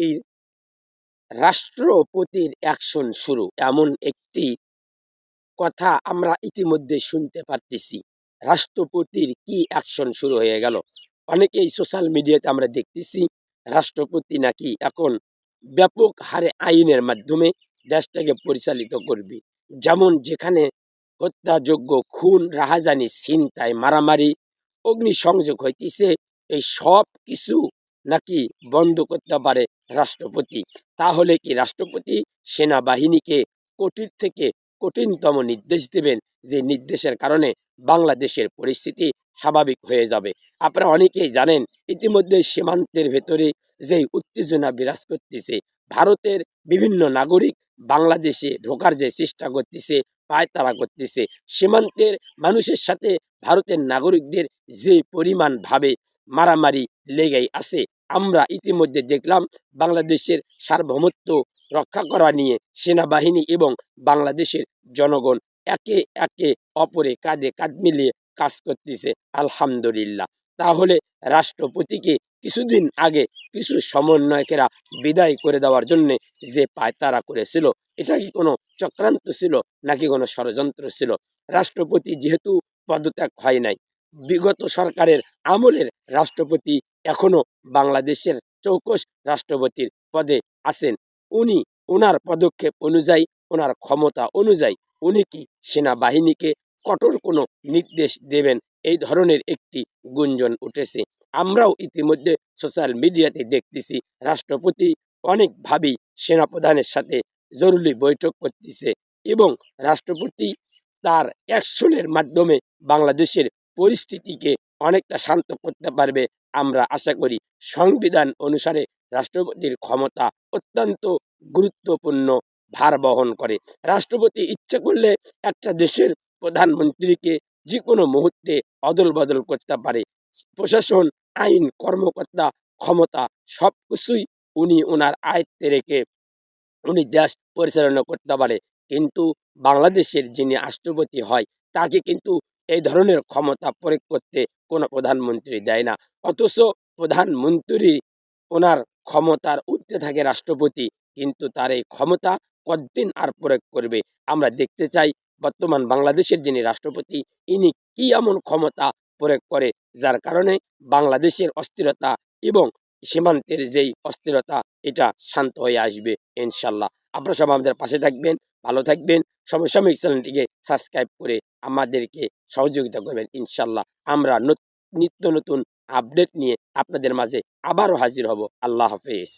রাষ্ট্রপতির রাষ্ট্রপতির অ্যাকশন শুরু। এমন একটি কথা আমরা ইতিমধ্যে শুনতে পারতেছি। রাষ্ট্রপতির কি অ্যাকশন শুরু হয়ে গেল? অনেকেই সোশ্যাল মিডিয়াতে আমরা দেখতেছি, রাষ্ট্রপতি নাকি এখন ব্যাপক হারে আইনের মাধ্যমে দেশটাকে পরিচালিত করবে। যেমন যেখানে হত্যাযোগ্য খুন, রাহাজানি, ছিনতাই, মারামারি, অগ্নিসংযোগ হইতেছে, এই সব কিছু নাকি বন্ধ করতে পারে রাষ্ট্রপতি? তাহলে কি রাষ্ট্রপতি সেনাবাহিনীকে কঠিন থেকে কঠিনতম নির্দেশ দেবেন? যে নির্দেশের কারণে বাংলাদেশের পরিস্থিতি স্বাভাবিক হয়ে যাবে। আপনারা অনেকেই জানেন, ইতিমধ্যে সীমান্তের ভেতরে যেই উত্তেজনা বিরাজ করতেছে, ভারতের বিভিন্ন নাগরিক বাংলাদেশে ঢোকার যে চেষ্টা করতেছে, পায়তারা করতেছে, সীমান্তের মানুষের সাথে ভারতের নাগরিকদের যে পরিমাণ ভাবে মারামারি লেগেই আছে। আমরা ইতিমধ্যে দেখলাম বাংলাদেশের সার্বভৌমত্ব রক্ষা করা নিয়ে সেনাবাহিনী এবং বাংলাদেশের জনগণ একে একে অপরে কাঁধে কাঁধ মিলিয়ে কাজ করতেছে, আলহামদুলিল্লাহ। তাহলে রাষ্ট্রপতিকে কিছুদিন আগে কিছু সমন্বয়কেরা বিদায় করে দেওয়ার জন্যে যে পায়তারা করেছিল, এটা কি কোনো চক্রান্ত ছিল নাকি কোনো ষড়যন্ত্র ছিল? রাষ্ট্রপতি যেহেতু পদত্যাগ হয় নাই বিগত সরকারের আমলের রাষ্ট্রপতি এখনও বাংলাদেশের চৌকস রাষ্ট্রপতির পদে আছেন। উনি ওনার পদক্ষেপ অনুযায়ী ওনার ক্ষমতা অনুযায়ী উনি কি সেনাবাহিনীকে কঠোর কোনো নির্দেশ দেবেন? এই ধরনের একটি গুঞ্জন উঠেছে। আমরাও ইতিমধ্যে সোশ্যাল মিডিয়াতে দেখতেছি, রাষ্ট্রপতি অনেকভাবেই সেনাপ্রধানের সাথে জরুরি বৈঠক করতেছে এবং রাষ্ট্রপতি তার অ্যাকশনের মাধ্যমে বাংলাদেশের পরিস্থিতিকে অনেকটা শান্ত করতে পারবে আমরা আশা করি। সংবিধান অনুসারে রাষ্ট্রপতির ক্ষমতা অত্যন্ত গুরুত্বপূর্ণ ভার বহন করে। রাষ্ট্রপতি ইচ্ছে করলে একটা দেশের প্রধানমন্ত্রীকে যে কোনো মুহূর্তে অদল বদল করতে পারে। প্রশাসন, আইন, কর্মকর্তা, ক্ষমতা সব কিছুই উনি ওনার আয়ত্তে রেখে উনি দেশ পরিচালনা করতে পারে। কিন্তু বাংলাদেশের যিনি রাষ্ট্রপতি হয়, তাকে কিন্তু এই ধরনের ক্ষমতা প্রয়োগ করতে কোনো প্রধানমন্ত্রী দেয় না। অথচ প্রধানমন্ত্রী ওনার ক্ষমতার উঠতে থাকে রাষ্ট্রপতি, কিন্তু তার এই ক্ষমতা কতদিন আর প্রয়োগ করবে? আমরা দেখতে চাই বর্তমান বাংলাদেশের যিনি রাষ্ট্রপতি, ইনি কি এমন ক্ষমতা প্রয়োগ করে যার কারণে বাংলাদেশের অস্থিরতা এবং সীমান্তের যেই অস্থিরতা, এটা শান্ত হয়ে আসবে ইনশাল্লাহ। আপনারা সব আমাদের পাশে থাকবেন। ভালো থাকবেন। সমসাময়িক চ্যানেলটিকে সাবস্ক্রাইব করে আমাদেরকে সহযোগিতা করবেন, ইনশাল্লাহ। আমরা নত- নিত্য নতুন আপডেট নিয়ে আপনাদের মাঝে আবারও হাজির হব। আল্লাহ হাফেজ।